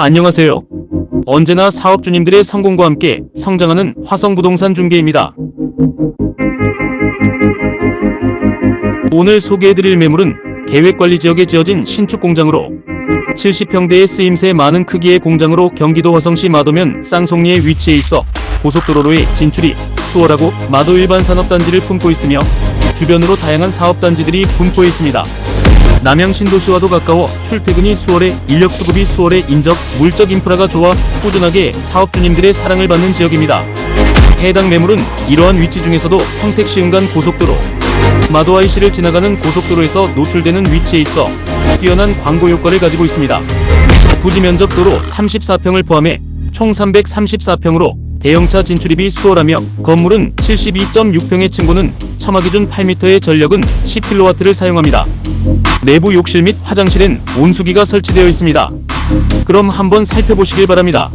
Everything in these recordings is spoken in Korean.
안녕하세요. 언제나 사업주님들의 성공과 함께 성장하는 화성부동산 중개입니다. 오늘 소개해드릴 매물은 계획관리 지역에 지어진 신축 공장으로 70평대의 쓰임새 많은 크기의 공장으로 경기도 화성시 마도면 쌍송리에 위치해 있어 고속도로로의 진출이 수월하고 마도 일반 산업단지를 품고 있으며 주변으로 다양한 사업단지들이 분포해 있습니다. 남양 신도 시와도 가까워 출퇴근이 수월해 인력 수급이 수월해 인적, 물적 인프라가 좋아 꾸준하게 사업주님들의 사랑을 받는 지역입니다. 해당 매물은 이러한 위치 중에서도 평택시흥간 고속도로, 마도아이시를 지나가는 고속도로에서 노출되는 위치에 있어 뛰어난 광고 효과를 가지고 있습니다. 부지 면적 도로 34평을 포함해 총 334평으로 대형차 진출입이 수월하며 건물은 72.6평의 층고는 첨화 기준 8m의 전력은 10kW를 사용합니다. 내부 욕실 및 화장실엔 온수기가 설치되어 있습니다. 그럼 한번 살펴보시길 바랍니다.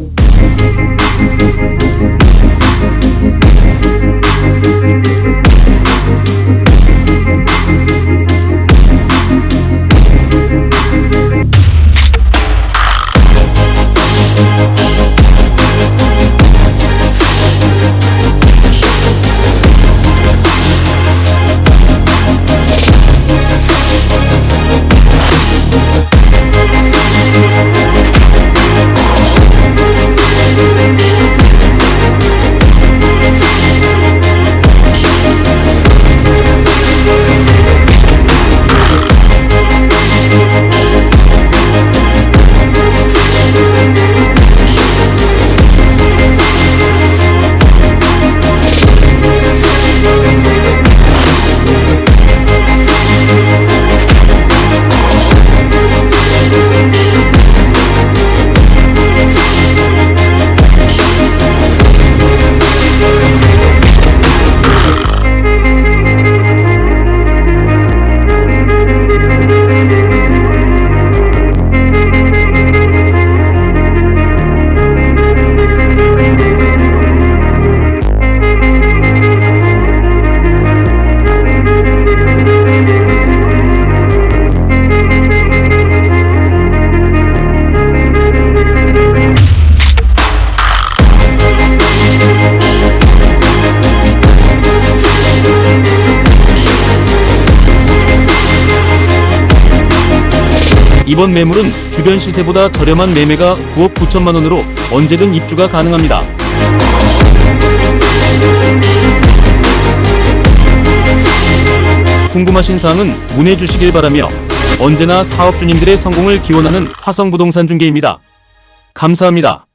이번 매물은 주변 시세보다 저렴한 매매가 9억 9천만 원으로 언제든 입주가 가능합니다. 궁금하신 사항은 문의 주시길 바라며 언제나 사업주님들의 성공을 기원하는 화성부동산 중개입니다. 감사합니다.